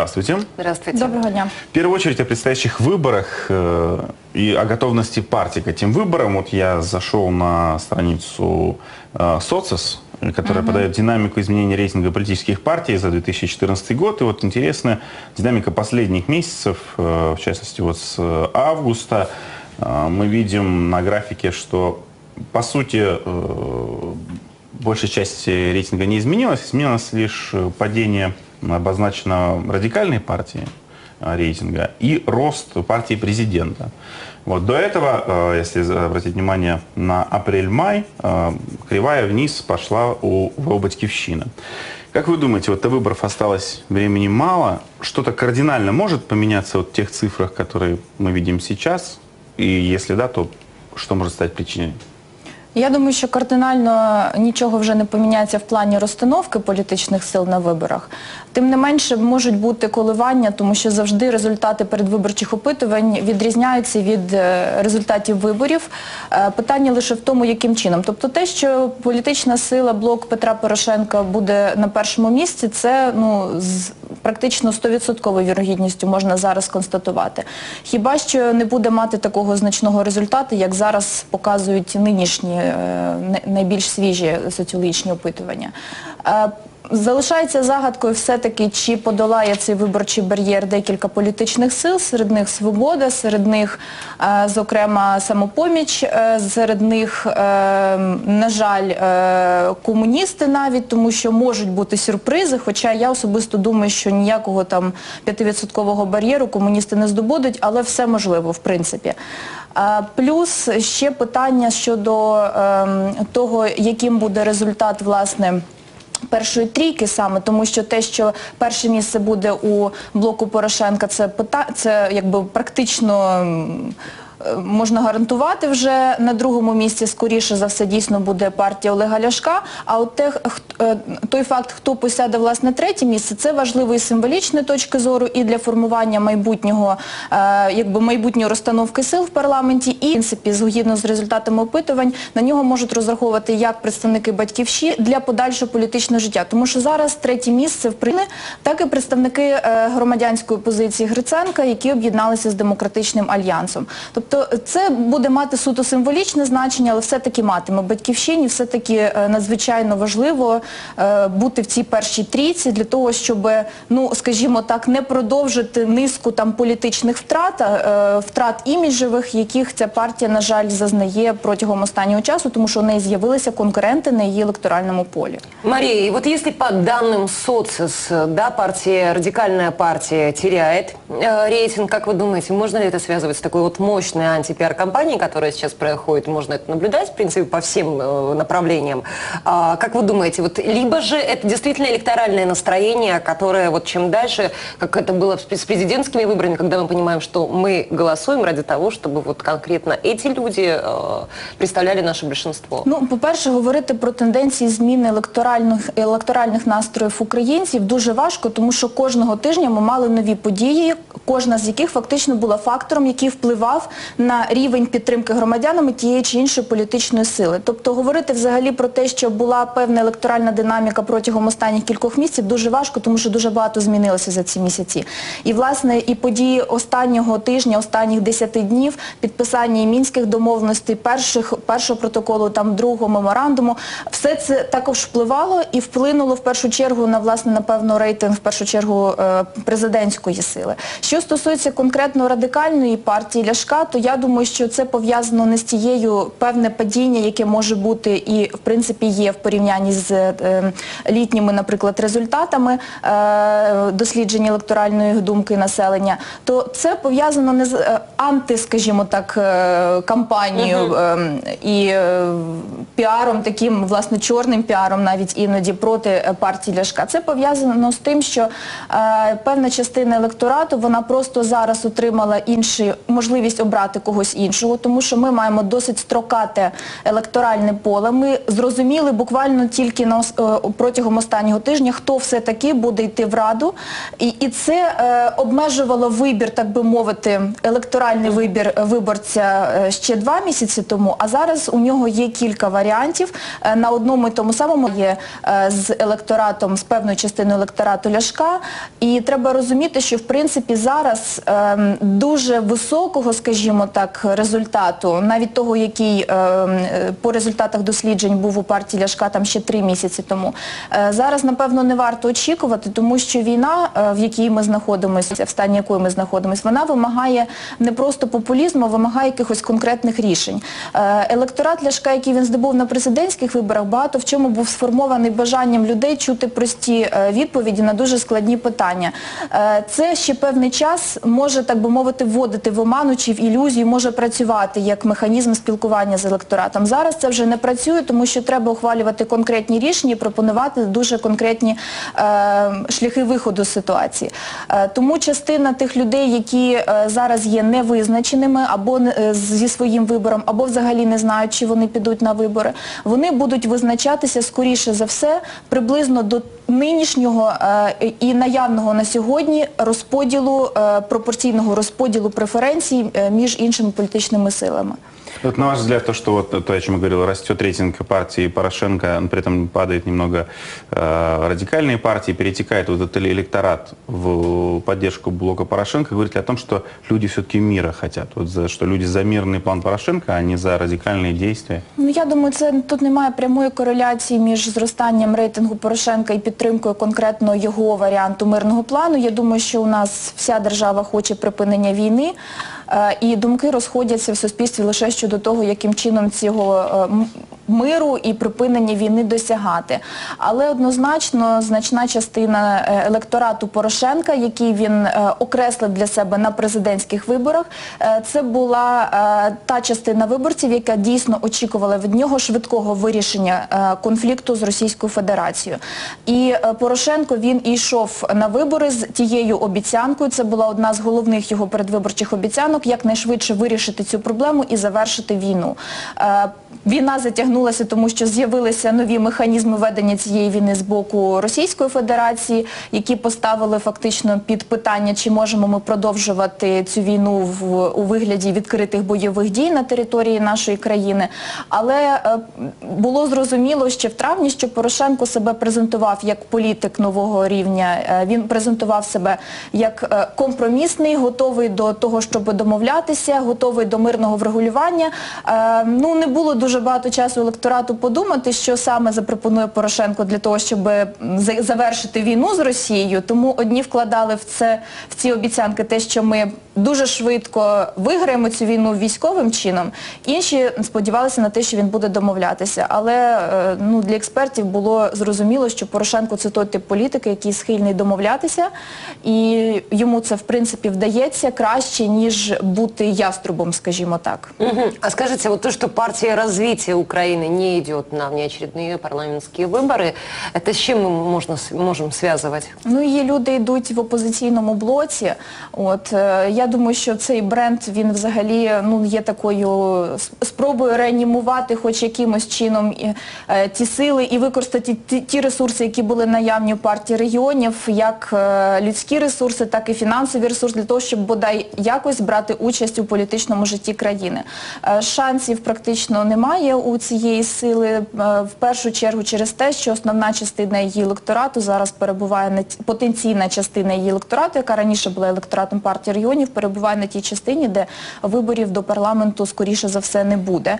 Здравствуйте. Здравствуйте. Доброго дня. В первую очередь о предстоящих выборах э, и о готовности партии к этим выборам. Вот я зашел на страницу э, СОЦИС, которая подает динамику изменения рейтинга политических партий за 2014 год. И вот интересная динамика последних месяцев, э, в частности вот с августа. Э, мы видим на графике, что по сути э, большая часть рейтинга не изменилась, изменилось лишь падение обозначено радикальной партии э, рейтинга и рост партии президента. Вот до этого, э, если обратить внимание на апрель-май, э, кривая вниз пошла у ВО. Как вы думаете, вот до выборов осталось времени мало, что-то кардинально может поменяться вот в тех цифрах, которые мы видим сейчас? И если да, то что может стать причиной? Я думаю, що кардинально нічого вже не поміняється в плані розстановки політичних сил на виборах. Тим не менше можуть бути коливання, тому що завжди результати передвиборчих опитувань відрізняються від е, результатів виборів. Е, Питання лише в тому, яким чином. Тобто те, що політична сила блок Петра Порошенка буде на першому місці, це ну з практично 100% вірогідністю можна зараз констатувати. Хіба що не буде мати такого значного результату, як зараз показують нинішні е, найбільш свіжі соціологічні опитування. Залишається загадкою все-таки, чи подолає цей виборчий бар'єр декілька політичних сил, серед них «Свобода», серед них, е, зокрема, «Самопоміч», е, серед них, е, на жаль, комуністи навіть, тому що можуть бути сюрпризи, хоча я особисто думаю, що ніякого там 5% бар'єру комуністи не здобудуть, але все можливо, в принципі. Плюс ще питання щодо ем, того, яким буде результат, власне, першої трійки саме, тому що те, що перше місце буде у блоку Порошенка, це якби практично. Можна гарантувати вже на другому місці, скоріше за все, дійсно буде партія Олега Ляшка. А от те, е, той факт, хто посяде власне третє місце, це важливо і символічної точки зору, і для формування майбутнього, е, якби майбутньої розстановки сил в парламенті, і в принципі, згідно з результатами опитувань, на нього можуть розраховувати як представники батьківщини для подальшого політичного життя. Тому що зараз третє місце в Україні, так і представники е, громадянської позиції Гриценка, які об'єдналися з демократичним альянсом. Тобто це буде мати суто символічне значення, але все-таки матиме батьківщині, все-таки е, надзвичайно важливо е, бути в цій першій трійці для того, щоб, ну скажімо так, не продовжити низку там політичних втрат, е, втрат іміджевих, яких ця партія, на жаль, зазнає протягом останнього часу, тому що у неї з'явилися конкуренти на її електоральному полі. Мария, и вот если по данным СОЦИС, да, партия, радикальная партия теряет э, рейтинг, как вы думаете, можно ли это связывать с такой вот мощной антипиар-компанией, которая сейчас происходит, можно это наблюдать, в принципе, по всем э, направлениям. А, как вы думаете, вот либо же это действительно электоральное настроение, которое вот чем дальше, как это было с с президентскими выборами, когда мы понимаем, что мы голосуем ради того, чтобы вот конкретно эти люди э, представляли наше большинство. Ну, по-перше, говорити про тенденції зміни електоральних, електоральних настроїв українців дуже важко, тому що кожного тижня ми мали нові події, кожна з яких фактично була фактором, який впливав на рівень підтримки громадянами тієї чи іншої політичної сили. Тобто говорити взагалі про те, що була певна електоральна динаміка протягом останніх кількох місяців, дуже важко, тому що дуже багато змінилося за ці місяці. І, власне, і події останнього тижня, останніх 10 днів, підписання мінських домовленостей, перших, першого протоколу, там другого меморандуму, все це також впливало і вплинуло в першу чергу на власне напевно рейтинг в першу чергу е, президентської сили. Що стосується конкретно радикальної партії Ляшка, то я думаю, що це пов'язано не з тією певне падіння, яке може бути і в принципі є в порівнянні з е, літніми, наприклад, результатами е, дослідження електоральної думки населення, то це пов'язано не з е, анти, скажімо так, е, кампанією і е, піаром, таким власне чорним піаром, навіть іноді проти партії Ляшка. Це пов'язано з тим, що е, певна частина електорату вона просто зараз отримала іншу можливість обрати. когось іншого, тому що ми маємо досить строкате електоральне поле. Ми зрозуміли буквально тільки на е, протягом останнього тижня, хто все-таки буде йти в Раду. І, і це е, обмежувало вибір, так би мовити, електоральний вибір виборця е, ще два місяці тому, а зараз у нього є кілька варіантів. Е, На одному і тому самому є з електоратом, з певною частиною електорату Ляшка. І треба розуміти, що в принципі зараз ем, дуже високого, скажімо так, результату, навіть того, який ем, е, по результатах досліджень був у партії Ляшка там ще три місяці тому. Е, Зараз, напевно, не варто очікувати, тому що війна, е, в якій ми знаходимося, в стані якої ми знаходимося, вона вимагає не просто популізму, а вимагає якихось конкретних рішень. Е, Електорат Ляшка, який він здобув на президентських виборах, багато в чому був сформований бажанням людей чути прості е, відповіді на дуже складні питання. Е, Це ще певний час може, так би мовити, вводити в оману чи в ілюзію, може працювати як механізм спілкування з електоратом. Зараз це вже не працює, тому що треба ухвалювати конкретні рішення і пропонувати дуже конкретні е, шляхи виходу з ситуації. Е, тому частина тих людей, які е, зараз є невизначеними або е, зі своїм вибором, або взагалі не знають, чи вони підуть на вибори, вони будуть визначатися скоріше за все приблизно до нинішнього е, і наявного на сьогодні розподілу е, пропорційного розподілу преференцій е, між іншими політичними силами. Вот на ваш взгляд, то, что вот то, о чем я говорил, растет рейтинг партии Порошенко, но при этом падает немного э, радикальные партии, перетекает вот этот электорат в поддержку блока Порошенко, говорит ли о том, что люди все-таки мира хотят, вот за, что люди за мирный план Порошенко, а не за радикальные действия? Ну я думаю, це тут немає прямої кореляції між зростанням рейтингу Порошенка і підтримкою конкретно його варіанту мирного плану. Я думаю, що у нас вся держава хоче припинення війни, е, І думки розходяться в суспільстві лише щодо того, яким чином цього е, миру і припинення війни досягати. Але однозначно значна частина е, електорату Порошенка, який він е, окреслив для себе на президентських виборах, е, це була та частина виборців, яка дійсно очікувала від нього швидкого вирішення конфлікту з Російською Федерацією. І Порошенко він йшов на вибори з тією обіцянкою. Це була одна з головних його передвиборчих обіцянок, якнайшвидше вирішити цю проблему і завершити війну. Війна затягнулася, тому що з'явилися нові механізми ведення цієї війни з боку Російської Федерації, які поставили фактично під питання, чи можемо ми продовжувати цю війну в, у вигляді відкритих бойових дій на території нашої країни. Але е, було зрозуміло ще в травні, що Порошенко себе презентував як політик нового рівня. Е, Він презентував себе як е, компромісний, готовий до того, щоб домовлятися, готовий до мирного врегулювання. Е, Ну не було дуже багато часу електорату подумати, що саме запропонує Порошенко для того, щоб завершити війну з Росією. Тому одні вкладали в це в ці обіцянки те, що ми дуже швидко виграємо цю війну військовим чином. Інші сподівалися на те, що він буде домовлятися. Але е, ну для експертів було зрозуміло, що Порошенко це той тип політики, який схильний домовлятися, і йому це в принципі вдається краще ніж бути яструбом, скажімо так. Мгм. А скажите, вот то, что партия развития Украины не идет на внеочередные парламентские выборы, это с чем мы можно, с- можем связывать? Ну, її люди йдуть в опозиційному блоці. От е, я думаю, що цей бренд він взагалі ну є такою с- спробою реанімувати, хоч якимось чином і, е, ті сили і використати ті, ті ресурси, які були наявні у партії регіонів, як е, людські ресурси, так і фінансові ресурси для того, щоб бодай якось брати участь у політичному житті країни. Е, Шансів практично немає у цієї сили е, в першу чергу через те, що основна частина її електорату зараз перебуває на потенційна частина її електорату, яка раніше була електоратом партії регіонів, перебуває на тій частині, де виборів до парламенту скоріше за все не буде.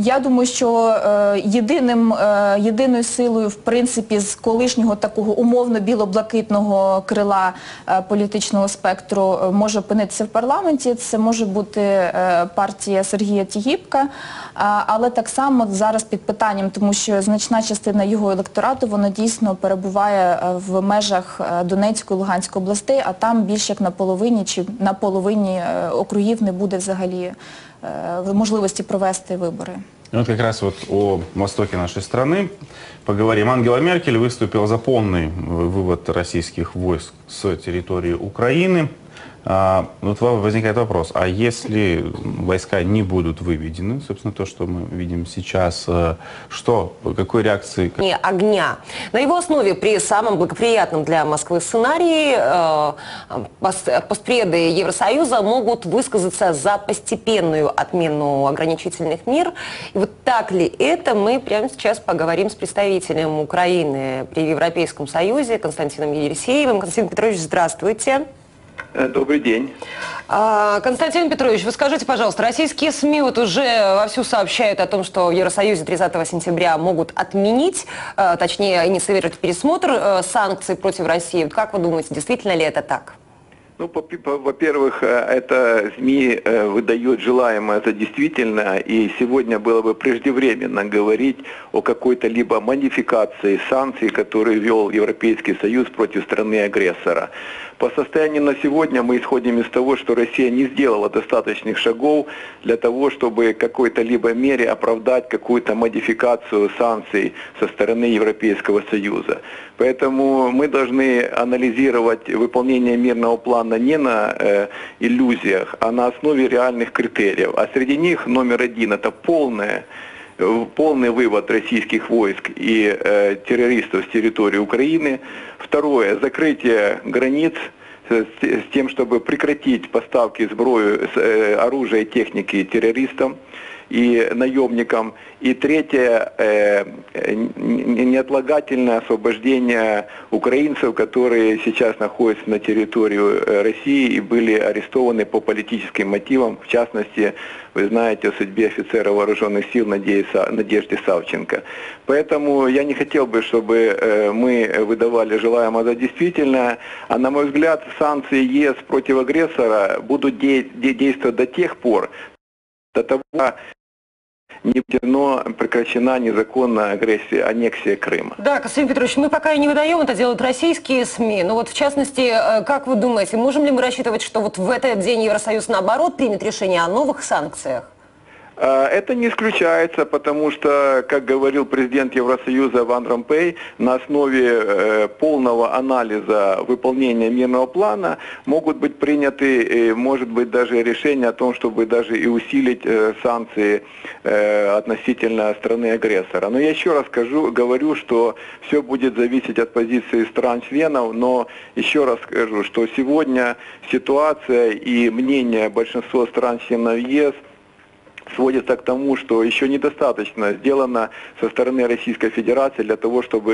Я думаю, що е, єдиним, е, єдиною силою, в принципі, з колишнього такого умовно біло-блакитного крила е, політичного спектру може опинитися в парламенті. Це може бути партія Сергія Тігіпка, але так само зараз під питанням, тому що значна частина його електорату вона дійсно перебуває в межах Донецької, Луганської областей, а там більше як на половині чи на половині округів не буде взагалі можливості провести вибори. И вот как раз вот о востоке нашей страны поговорим. Ангела Меркель выступила за полный э, вывод российских войск с территории Украины. А, вот возникает вопрос, а если войска не будут выведены, собственно, то, что мы видим сейчас, э, что, какой реакции, не огня. На его основе при самом благоприятном для Москвы сценарии э, пос- постпреды Евросоюза могут высказаться за постепенную отмену ограничительных мер. И вот так ли это, мы прямо сейчас поговорим с представителем Украины при Европейском Союзе Константином Елисеевым. Константин Петрович, здравствуйте. Э, Добрый день. А, Константин Петрович, вы скажите, пожалуйста, российские СМИ вот уже вовсю сообщают о том, что в Евросоюзе 30 сентября могут отменить, э, точнее, инициировать пересмотр э, санкций против России. Вот как вы думаете, действительно ли это так? Ну, во-первых, э, это СМИ э, выдает желаемое за действительно, и сегодня было бы преждевременно говорить о какой-то либо модификации санкций, которые ввел Европейский Союз против страны-агрессора. По состоянию на сегодня мы исходим из того, что Россия не сделала достаточных шагов для того, чтобы какой-то либо мере оправдать какую-то модификацию санкций со стороны Европейского Союза. Поэтому мы должны анализировать выполнение мирного плана не на э, иллюзиях, а на основе реальных критериев. А среди них номер один – это полное полный вывод российских войск и э, террористов с территории Украины. Второе – закрытие границ с, с тем, чтобы прекратить поставки сброю, с, э, оружия и техники террористам И наемникам. И третье, э, э, неотлагательное освобождение украинцев, которые сейчас находятся на территории э, России и были арестованы по политическим мотивам. В частности, вы знаете о судьбе офицера вооруженных сил Надежды Савченко. Поэтому я не хотел бы, чтобы э, мы выдавали желаемое за действительное. А на мой взгляд, санкции ЕС против агрессора будут де- де- действовать до тех пор, до того, не давно прекращена незаконная агрессия, аннексия Крыма. Да, Константин Петрович, мы пока и не выдаем, это делают российские СМИ. Но вот в частности, э, как вы думаете, можем ли мы рассчитывать, что вот в этот день Евросоюз наоборот примет решение о новых санкциях? А, Это не исключается, потому что, как говорил президент Евросоюза Ван Ромпей, на основе э, полного анализа выполнения мирного плана могут быть приняты, э, может быть, даже решение о том, чтобы даже и усилить э, санкции э, относительно страны-агрессора. Но я еще раз скажу, говорю, что все будет зависеть от позиции стран-членов, но еще раз скажу, что сегодня ситуация и мнение большинства стран-членов ЕС сводится к тому, что еще недостаточно сделано со стороны Российской Федерации для того, чтобы